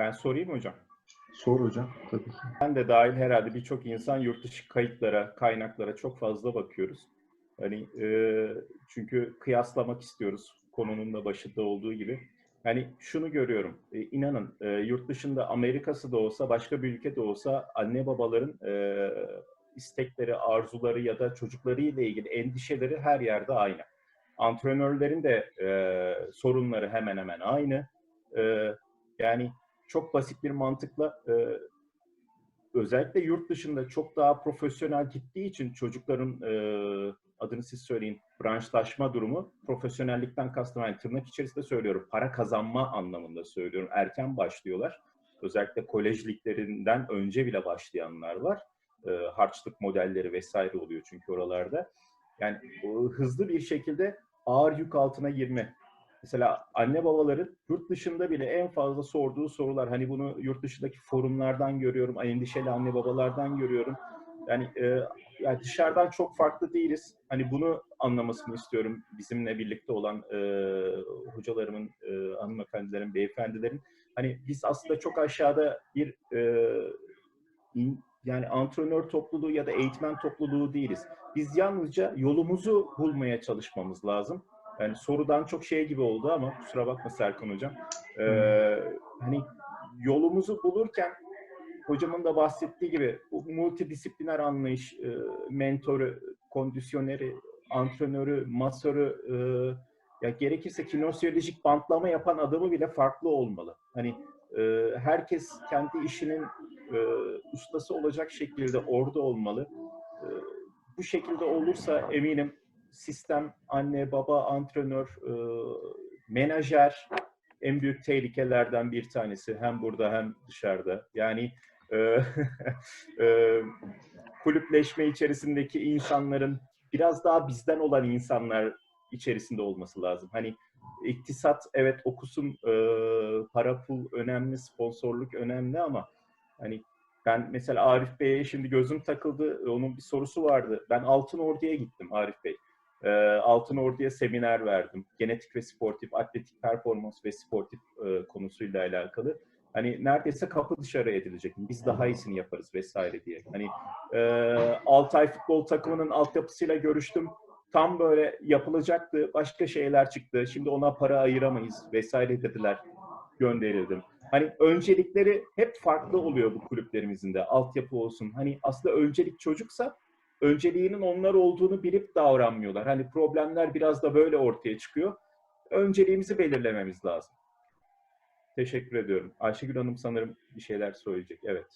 Ben sorayım hocam? Sor hocam tabii ki. Ben de dahil herhalde birçok insan yurt dışı kayıtlara, kaynaklara çok fazla bakıyoruz. Hani e, çünkü kıyaslamak istiyoruz konunun da başında olduğu gibi. Hani şunu görüyorum, e, inanın e, yurt dışında Amerika'sı da olsa, başka bir ülke de olsa anne babaların e, istekleri, arzuları ya da çocuklarıyla ilgili endişeleri her yerde aynı. Antrenörlerin de e, sorunları hemen hemen aynı. E, yani çok basit bir mantıkla e, özellikle yurt dışında çok daha profesyonel gittiği için çocukların e, adını siz söyleyin branşlaşma durumu profesyonellikten kastım yani tırnak içerisinde söylüyorum para kazanma anlamında söylüyorum. Erken başlıyorlar. Özellikle kolej liglerinden önce bile başlayanlar var. E, harçlık modelleri vesaire oluyor çünkü oralarda. Yani o hızlı bir şekilde ağır yük altına girme Mesela anne babaların yurt dışında bile en fazla sorduğu sorular hani bunu yurt dışındaki forumlardan görüyorum, endişeli anne babalardan görüyorum. Yani, e, yani dışarıdan çok farklı değiliz. Hani bunu anlamasını istiyorum bizimle birlikte olan e, hocalarımın, e, hanımefendilerin, beyefendilerin. Hani biz aslında çok aşağıda bir e, in, yani antrenör topluluğu ya da eğitmen topluluğu değiliz. Biz yalnızca yolumuzu bulmaya çalışmamız lazım. Yani sorudan çok şey gibi oldu ama kusura bakma Serkan Hocam. Ee, hani yolumuzu bulurken hocamın da bahsettiği gibi bu multidisipliner anlayış, e, mentoru, kondisyoneri, antrenörü, masörü, e, ya gerekirse kinesyolojik bantlama yapan adamı bile farklı olmalı. Hani e, herkes kendi işinin e, ustası olacak şekilde orada olmalı. E, bu şekilde olursa eminim sistem, anne, baba, antrenör, e, menajer en büyük tehlikelerden bir tanesi. Hem burada hem dışarıda. Yani e, e, kulüpleşme içerisindeki insanların biraz daha bizden olan insanlar içerisinde olması lazım. Hani iktisat evet okusun, e, para pul önemli, sponsorluk önemli ama hani ben mesela Arif Bey'e şimdi gözüm takıldı. Onun bir sorusu vardı. Ben Altın Ordu'ya gittim Arif Bey. E, Altın Ordu'ya seminer verdim. Genetik ve sportif, atletik performans ve sportif e, konusuyla alakalı. Hani neredeyse kapı dışarı edilecek. Biz daha iyisini yaparız vesaire diye. Hani e, Altay futbol takımının altyapısıyla görüştüm. Tam böyle yapılacaktı. Başka şeyler çıktı. Şimdi ona para ayıramayız vesaire dediler. Gönderildim. Hani öncelikleri hep farklı oluyor bu kulüplerimizin de. Altyapı olsun. Hani aslında öncelik çocuksa önceliğinin onlar olduğunu bilip davranmıyorlar. Hani problemler biraz da böyle ortaya çıkıyor. Önceliğimizi belirlememiz lazım. Teşekkür ediyorum. Ayşegül Hanım sanırım bir şeyler söyleyecek. Evet.